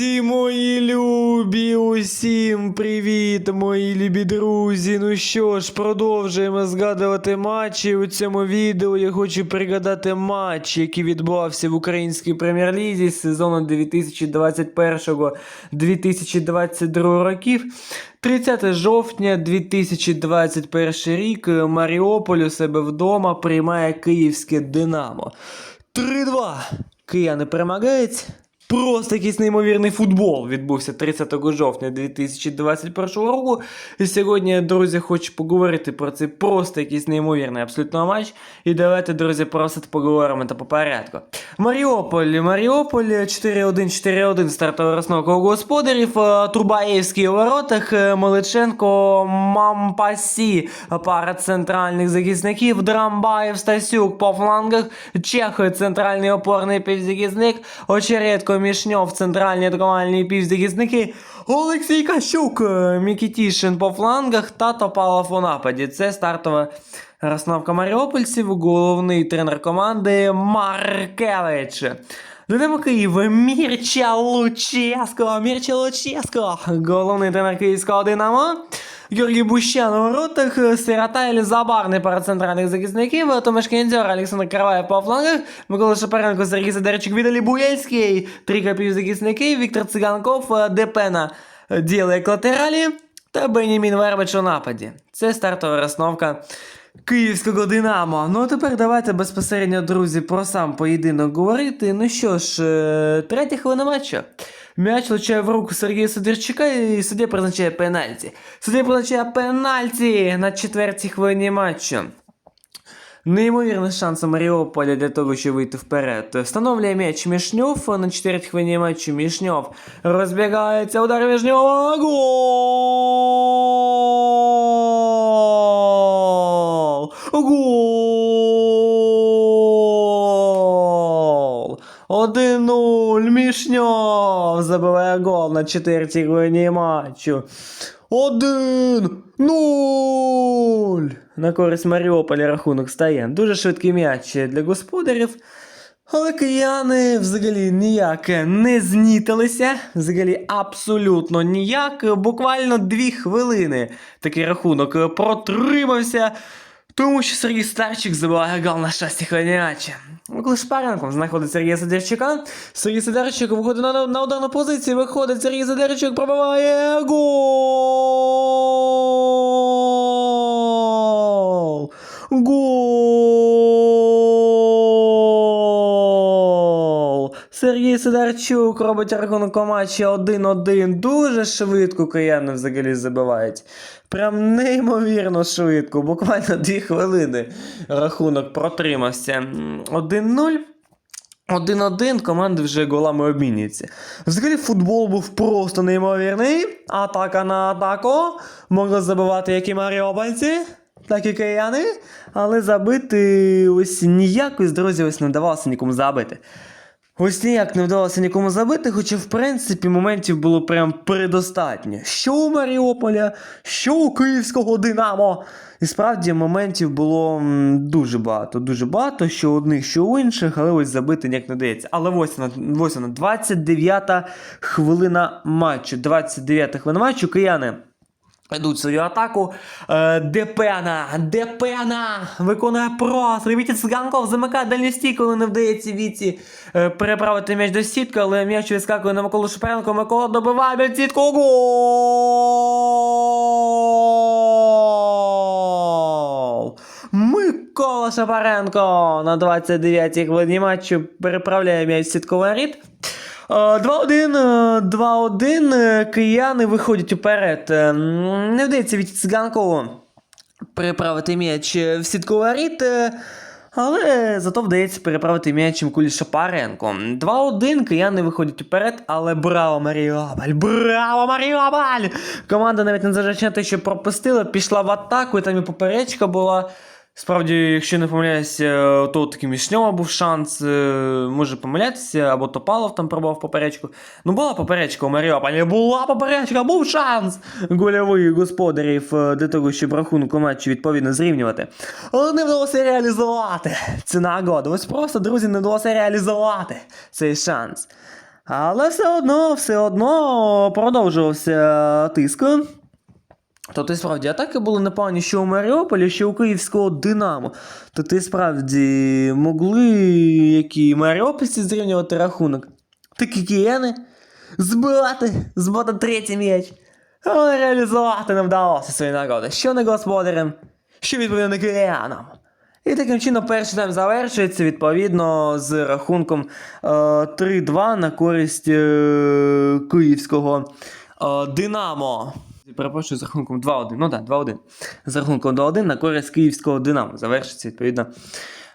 Друзі, мої любі, усім привіт, мої любі друзі. Ну що ж, продовжуємо згадувати матчі. У цьому відео я хочу пригадати матч, який відбувався в українській прем'єр-лізі з сезону 2021-2022 років. 30 жовтня 2021 рік Маріуполь у себе вдома приймає київське Динамо. 3-2. Кияни перемагають. Просто якийсь неймовірний футбол відбувся 30 жовтня 2021 року. І сьогодні, друзі, хочу поговорити про цей просто якийсь неймовірний абсолютно матч. І давайте, друзі, просто поговоримо та по порядку. Маріуполь, Маріуполь 4-1-4-1 стартова розновка господарів. е, Турбаєвський у воротах, е, Меличенко, Мампасі, пара центральних захисників, Драмбаєв, Стасюк по флангах, Чех, центральний опорний півзахисник, Очередко, Мішньов, центральні атакувальні півзахисники, Олексій Кащук, е, Мікітішин по флангах та Топалов у нападі. Це стартова розстановка маріупольців, головний тренер команди Маркевич. Динамо Київ, Мірча Луческо, Мірча Луческо, головний тренер київського Динамо. Георгій Бущан у воротах, Сирота і Забарний пара центральних захисників, Томаш Кендзьор, Олександр Караваєв по флангах, Микола Шапаренко, Сергій Сидорчик, Віталій Буєльський, трійка півзахисників, Віктор Циганков, Депена діли як латералі та Бенімін Вербич у нападі. Це стартова розновка Київського Динамо. Ну а тепер давайте безпосередньо, друзі, про сам поєдинок говорити. Ну що ж, е, третя хвилина матчу. М'яч влучає в руку Сергія Сидорчука і суддя призначає пенальті. Суддя призначає пенальті на четвертій хвилині матчу. Неймовірний шанс у Маріуполя для того, щоб вийти вперед. Встановлює м'яч Мішньов на четвертій хвилині матчу. Мішньов розбігається, удар Мішньова. Гол! Гол! 1-0. Мішньов забиває гол на четвертій хвилині матчу. 1-0. На користь Маріуполя рахунок стає. Дуже швидкий м'яч для господарів. Але кияни взагалі ніяк не знітилися. Взагалі абсолютно ніяк. Буквально дві хвилини такий рахунок протримався. Тому що Сергій Старчик забиває гол на шасті хвилинячі. Коли Шпаренком знаходить Сергія Сидорчука, Сергій Сидорчук виходить на, на ударну позицію, виходить Сергій Задерчик, пробиває гол! Гол! Сергій Сидорчук робить рахунок у матчі 1-1. Дуже швидко кияни взагалі забивають. Прям неймовірно швидко, буквально 2 хвилини рахунок протримався. 1-0. 1-1, команди вже голами обмінюються. Взагалі футбол був просто неймовірний. Атака на атаку. Могли забивати як і маріопольці, так і кияни. Але забити ось ніяк, ось, друзі, ось не вдавалося нікому забити. Ось ніяк не вдалося нікому забити, хоча, в принципі, моментів було прям предостатньо. Що у Маріуполя, що у Київського Динамо. І справді моментів було дуже багато, дуже багато, що у одних, що у інших, але ось забити ніяк не дається. Але ось вона, ось вона 29-та хвилина матчу. 29-та хвилина матчу, кияни. Ведуть свою атаку. Е, Депена, Депена виконує простріл. Віті Цганков замикає дальню стійку, коли не вдається Віті е, переправити м'яч до сітки, але м'яч відскакує на Миколу Шипенко. Микола добиває м'яч сітку. Гол! Микола Шапаренко на 29-й хвилині матчу переправляє м'яч сітковий рід. Е, 2-1, е, 2-1, е, кияни виходять уперед. Е, Не вдається від Циганкову переправити м'яч е, в сітковий рід, е, але зато вдається переправити м'яч Миколі Шапаренко. 2-1, кияни виходять уперед, але браво Маріуполь! Браво Маріуполь! Команда навіть на те, що пропустила, пішла в атаку, і там і поперечка була. Справді, якщо не помиляюся, то таки Мішньова був шанс, е, може помилятися, або Топалов там пробував поперечку. Ну, була поперечка у Маріуполі, була поперечка, був шанс гольовий господарів е, для того, щоб рахунок у матчі відповідно зрівнювати. Але не вдалося реалізувати. Це нагода. Ось просто, друзі, не вдалося реалізувати цей шанс. Але все одно, все одно продовжувався тиск. Тобто, справді, атаки були непогані що у Маріуполі, що у київського Динамо. Тобто, і справді, могли які маріупольці зрівнювати рахунок. Такі кияни збивати, збивати третій м'яч. Але реалізувати не вдалося свої нагоди. Що не господарям, що відповідно киянам. І таким чином перший тайм завершується відповідно з рахунком е, 3-2 на користь е, київського е, Динамо. Перепрошую з рахунком 2-1. Ну так, 2-1. З рахунком 2-1 на користь київського Динамо. Завершиться відповідно.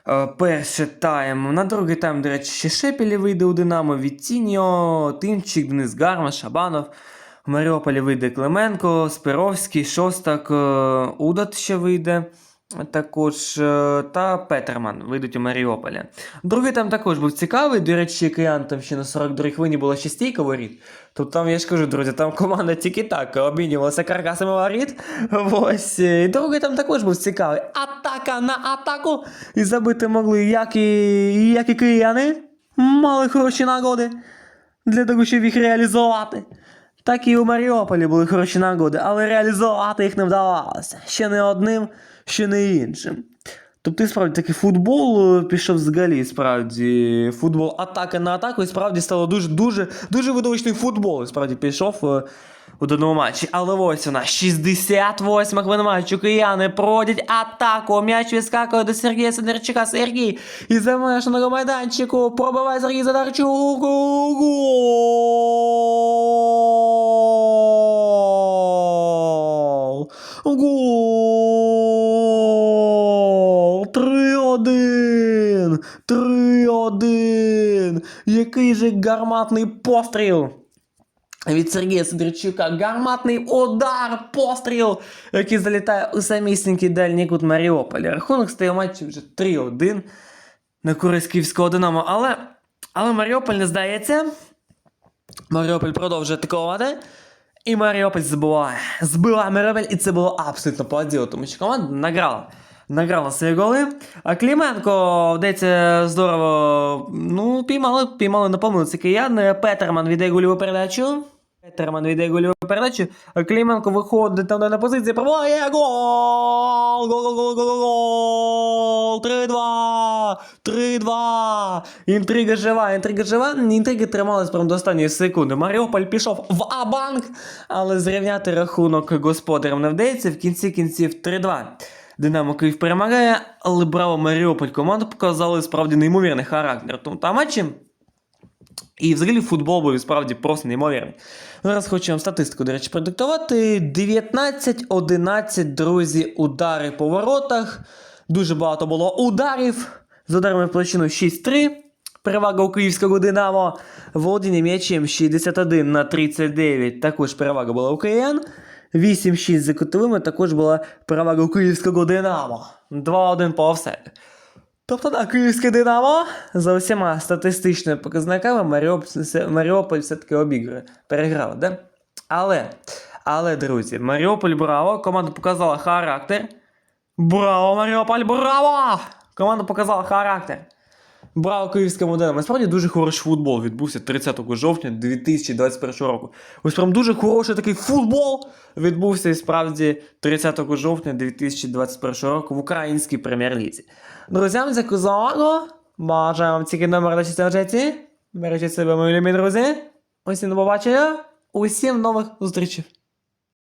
е, Перший тайм. На другий тайм, до речі, ще Шепелі вийде у Динамо, Віттіньо, Тимчик, Денис Гарма, Шабанов. В Маріуполі вийде Клименко, Спировський, Шостак, е, Удат ще вийде. Також е, та Петерман вийдуть у Маріуполі. Другий там також був цікавий. До речі, Киян там ще на 42 хвилині було ще стійка воріт. Тобто там, я ж кажу, друзі, там команда тільки так обмінювалася каркасами воріт. Ось. е, І другий там також був цікавий. Атака на атаку! І забити могли як і, як і кияни. Мали хороші нагоди для того, щоб їх реалізувати. Так і у Маріуполі були хороші нагоди, але реалізувати їх не вдавалося. Ще не одним, ще не іншим. Тобто, і справді такий футбол е, пішов взагалі, справді. Футбол атака на атаку, і справді стало дуже дуже дуже видовищний футбол. Справді пішов е, у даному матчі. Але ось вона, 68 хвилина матчу. Кияни проводять атаку. М'яч відскакує до Сергія Сидорчука. Сергій із замешаного майданчику. Пробиває Сергій Сидорчук. Гол! Гол! 3-1! 3-1! Же гарматний постріл! Від Сергія Сидорчука гарматний удар, постріл, який залітає у самісінький дальній кут Маріуполя. Рахунок стає матчі вже 3-1 на користь київського Динамо. Але, але Маріуполь не здається. Маріуполь продовжує атакувати. І Маріуполь забуває. Збиває Маріуполь, і це було абсолютно по тому що команда награла. Награла свої голи. А Кліменко, вдається здорово. Ну, піймали, піймали на помилці кияни. Петерман віддає гольову передачу. Петерман віддає гольову передачу. А Кліменко виходить там на позиції. Пробуває гол! Гол, гол, гол, гол, гол! 3-2! 3-2! Інтрига жива, інтрига жива. Інтрига трималась прямо до останньої секунди. Маріуполь пішов в Абанк, але зрівняти рахунок господарям не вдається. В кінці кінців 3-2. Динамо Київ перемагає, але браво Маріуполь команда показали справді неймовірний характер. Тому та матчі. І взагалі футбол був справді просто неймовірний. Зараз хочу вам статистику, до речі, продиктувати. 19-11, друзі, удари по воротах. Дуже багато було ударів. З ударами площину 6-3. Перевага у київського Динамо. Володіння м'ячем 61 на 39. Також перевага була у КН. 8-6 за кутовими також була перевага у київського Динамо. 2-1 по офсайду. Тобто, так, київське Динамо за усіма статистичними показниками Маріуполь, все-таки обігрує. Переграв, да? Але, але, друзі, Маріуполь браво, команда показала характер. Браво, Маріуполь, браво! Команда показала характер. Браво київському Динамо. Насправді дуже хороший футбол відбувся 30 жовтня 2021 року. Ось прям дуже хороший такий футбол відбувся і справді 30 жовтня 2021 року в українській прем'єр-лізі. Друзям, дякую за увагу. Бажаю вам тільки номер на в житті. Бережіть себе, мої любі друзі. Усім до побачення. Усім нових зустрічей.